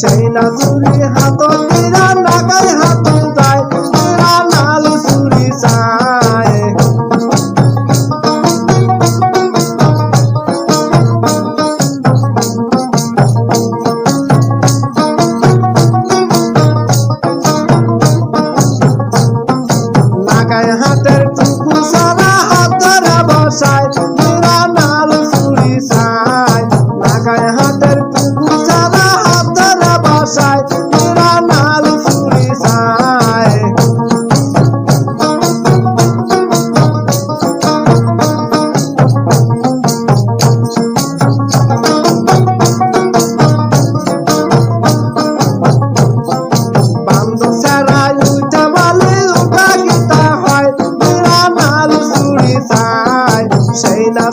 সেই না চুরি হাত linda